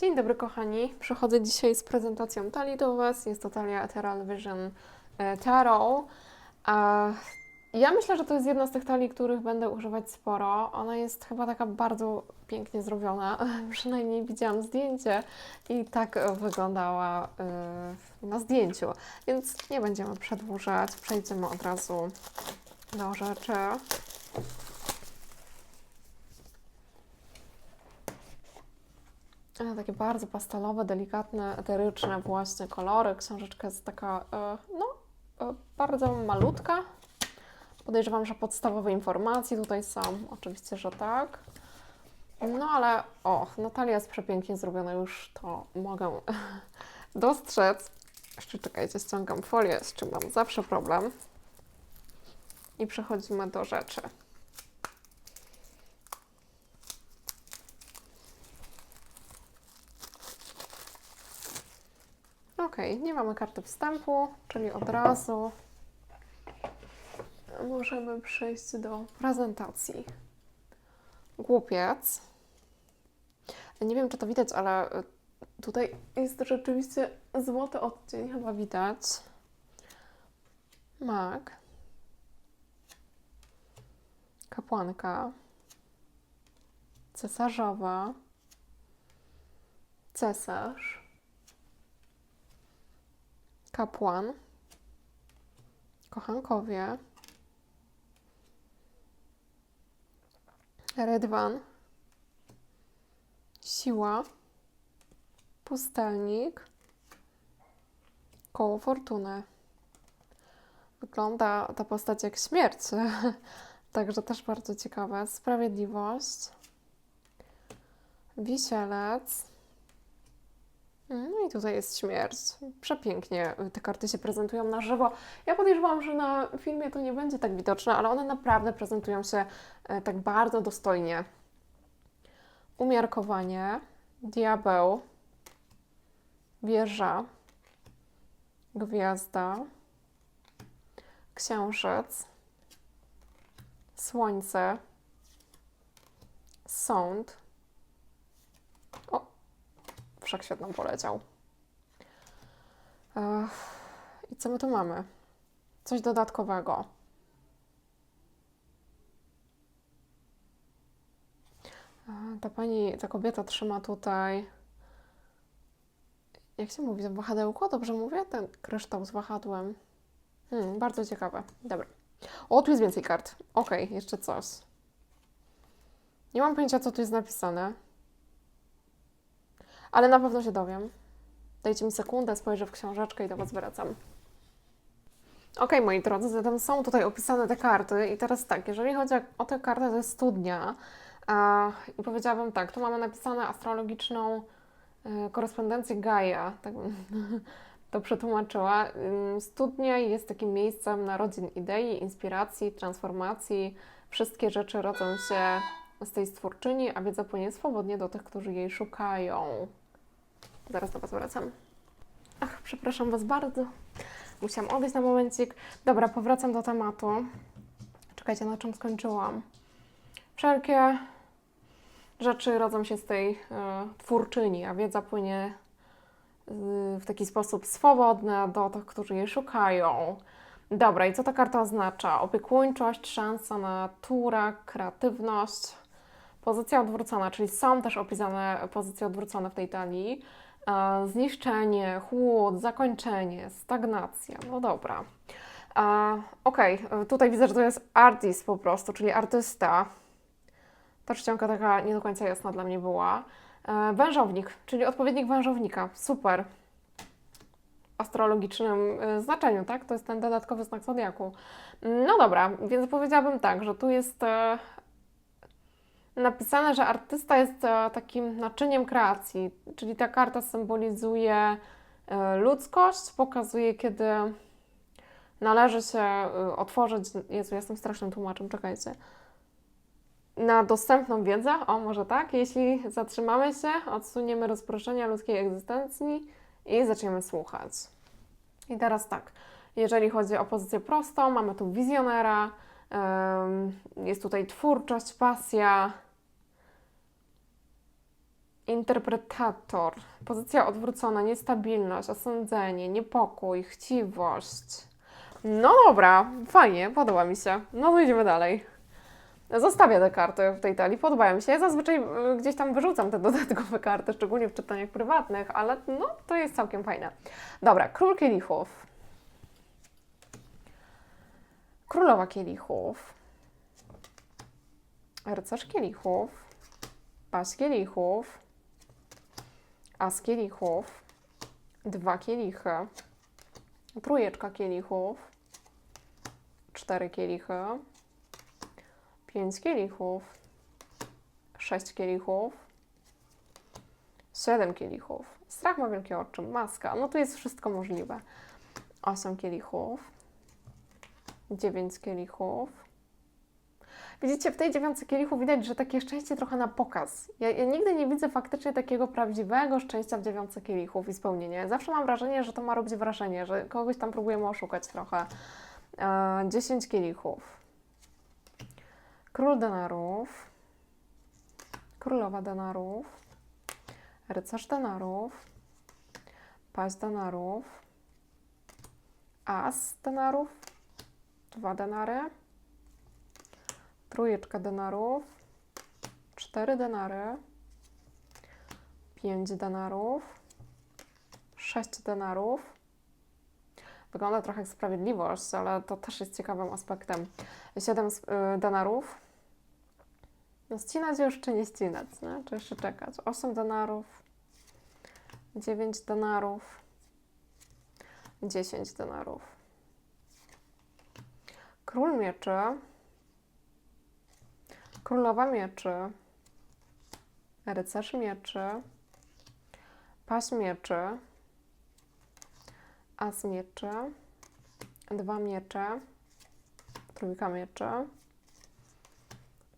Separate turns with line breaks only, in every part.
Dzień dobry kochani, przychodzę dzisiaj z prezentacją talii do Was. Jest to talia Ethereal Vision e, Tarot. Ja myślę, że to jest jedna z tych talii, których będę używać sporo. Ona jest chyba taka bardzo pięknie zrobiona. Przynajmniej widziałam zdjęcie i tak wyglądała e, na zdjęciu. Więc nie będziemy przedłużać, przejdziemy od razu do rzeczy. Takie bardzo pastelowe, delikatne, eteryczne właśnie kolory. Książeczka jest taka, e, no, e, bardzo malutka. Podejrzewam, że podstawowe informacje tutaj są. Oczywiście, że tak. No ale, o, Natalia jest przepięknie zrobiona, już to mogę dostrzec. Jeszcze czekajcie, ściągam folię, z czym mam zawsze problem. I przechodzimy do rzeczy. Nie mamy karty wstępu, czyli od razu możemy przejść do prezentacji. Głupiec. Nie wiem, czy to widać, ale y, tutaj jest rzeczywiście złoty odcień, chyba widać. Mag. Kapłanka. Cesarzowa. Cesarz kapłan, kochankowie, rydwan, siła, pustelnik, koło fortuny. Wygląda ta postać jak śmierć, także też bardzo ciekawe. Sprawiedliwość, wisielec, i tutaj jest śmierć. Przepięknie te karty się prezentują na żywo. Ja podejrzewam, że na filmie to nie będzie tak widoczne, ale one naprawdę prezentują się e, tak bardzo dostojnie. Umiarkowanie, diabeł, wieża, gwiazda, księżyc, słońce, sąd, wszechświat poleciał. I co my tu mamy? Coś dodatkowego. Ta pani, ta kobieta trzyma tutaj. Jak się mówi, wahadełko? Dobrze mówię? Ten kryształ z wahadłem. Hmm, bardzo ciekawe. Dobra. O, tu jest więcej kart. Okej, jeszcze coś. Nie mam pojęcia, co tu jest napisane. Ale na pewno się dowiem. Dajcie mi sekundę, spojrzę w książeczkę i do Was wracam. Ok, moi drodzy, zatem są tutaj opisane te karty i teraz tak, jeżeli chodzi o tę kartę ze studnia, i powiedziałabym tak, tu mamy napisane astrologiczną e, korespondencję Gaia, tak to przetłumaczyła. Ym, Studnia jest takim miejscem narodzin idei, inspiracji, transformacji. Wszystkie rzeczy rodzą się z tej stwórczyni, a wiedza płynie swobodnie do tych, którzy jej szukają. Zaraz do Was wracam. Ach, przepraszam Was bardzo. Musiałam odejść na momencik. Dobra, powracam do tematu. Czekajcie, na czym skończyłam. Wszelkie rzeczy rodzą się z tej e, twórczyni, a wiedza płynie y, w taki sposób swobodny do tych, którzy jej szukają. Dobra, i co ta karta oznacza? Opiekuńczość, szansa na natura, kreatywność, pozycja odwrócona, czyli są też opisane pozycje odwrócone w tej talii. Zniszczenie, chłód, zakończenie, stagnacja. No dobra. Okej, e, tutaj widzę, że to jest artist po prostu, czyli artysta. Ta czcionka taka nie do końca jasna dla mnie była. E, Wężownik, czyli odpowiednik wężownika. Super. W astrologicznym e, znaczeniu, tak? To jest ten dodatkowy znak zodiaku. No dobra, więc powiedziałabym tak, że tu jest e, napisane, że artysta jest e, takim naczyniem kreacji, czyli ta karta symbolizuje e, ludzkość, pokazuje, kiedy należy się e, otworzyć. Jezu, jestem strasznym tłumaczem, czekajcie. Na dostępną wiedzę, o może tak, jeśli zatrzymamy się, odsuniemy rozproszenia ludzkiej egzystencji i zaczniemy słuchać. I teraz tak, jeżeli chodzi o pozycję prostą, mamy tu wizjonera, jest tutaj twórczość, pasja Interpretator. Pozycja odwrócona, niestabilność, osądzenie, niepokój, chciwość. No dobra, fajnie, podoba mi się. No to idziemy dalej. Zostawię te karty w tej talii, podobają mi się. Ja zazwyczaj y, gdzieś tam wyrzucam te dodatkowe karty, szczególnie w czytaniach prywatnych, ale no to jest całkiem fajne. Dobra, król kielichów. Królowa kielichów. Rycerz kielichów. Paź kielichów. As kielichów. Dwa kielichy. Trójeczka kielichów. Cztery kielichy. Pięć kielichów. Sześć kielichów. Siedem kielichów. Strach ma wielkie oczy. Maska. No tu jest wszystko możliwe. Osiem kielichów. Dziewięć kielichów. Widzicie, w tej dziewiątce kielichów widać, że takie szczęście trochę na pokaz. Ja, ja nigdy nie widzę faktycznie takiego prawdziwego szczęścia w dziewiątce kielichów i spełnienia. Zawsze mam wrażenie, że to ma robić wrażenie, że kogoś tam próbujemy oszukać trochę. E, 10 kielichów. Król denarów. Królowa denarów. Rycerz denarów. Paź denarów. As denarów. Dwa denary. Trójeczka denarów. Cztery denary. Pięć denarów. Sześć denarów. Wygląda trochę jak sprawiedliwość, ale to też jest ciekawym aspektem. Siedem y, denarów. No ścinać już czy nie ścinać, nie? Czy jeszcze czekać? Osiem denarów. Dziewięć denarów. Dziesięć denarów. Król mieczy. Królowa mieczy. Rycerz mieczy. Paź mieczy. As mieczy. Dwa miecze. Trójka mieczy.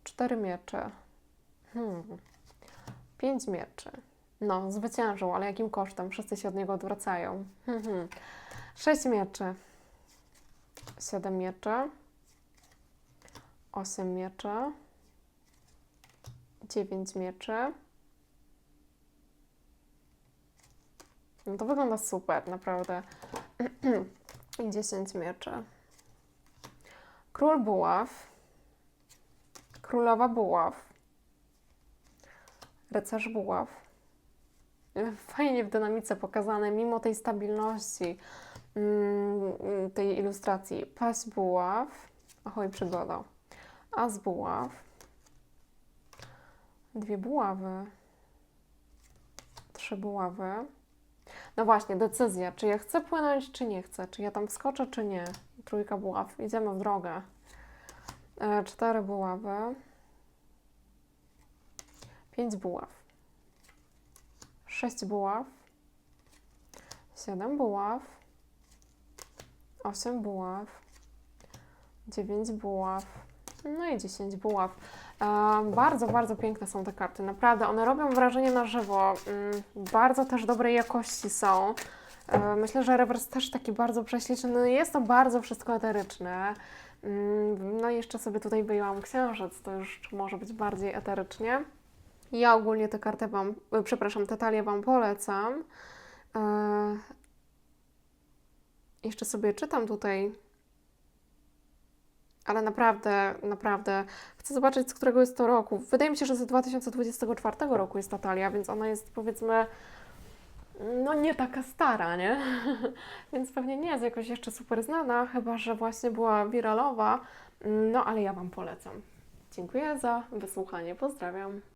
Cztery miecze. Hmm. Pięć mieczy. No, zwyciężył, ale jakim kosztem? Wszyscy się od niego odwracają. Hmm. Sześć mieczy. Siedem mieczy. Osiem mieczy. Dziewięć mieczy. No to wygląda super, naprawdę. I 10 mieczy. Król buław. Królowa buław. Rycerz buław. Fajnie w dynamice pokazane, mimo tej stabilności mm, tej ilustracji. Paź buław. Ahoj, przygoda. As buław. Dwie buławy. Trzy buławy. No właśnie, decyzja, czy ja chcę płynąć, czy nie chcę, czy ja tam wskoczę, czy nie. Trójka buław, idziemy w drogę. E, cztery buławy. Pięć buław. Sześć buław. Siedem buław. Osiem buław. Dziewięć buław. No i dziesięć buław. E, bardzo, bardzo piękne są te karty. Naprawdę, one robią wrażenie na żywo. Mm, bardzo też dobrej jakości są. E, myślę, że rewers też taki bardzo prześliczny. No, jest to bardzo wszystko eteryczne. Mm, no i jeszcze sobie tutaj wyjęłam księżyc, to już może być bardziej eterycznie. Ja ogólnie tę kartę Wam, e, przepraszam, tę talię Wam polecam. Jeszcze sobie czytam tutaj ale naprawdę, naprawdę chcę zobaczyć, z którego jest to roku. Wydaje mi się, że z 2024 roku jest ta talia, więc ona jest powiedzmy, no nie taka stara, nie? więc pewnie nie jest jakoś jeszcze super znana, chyba że właśnie była wiralowa. No ale ja Wam polecam. Dziękuję za wysłuchanie, pozdrawiam.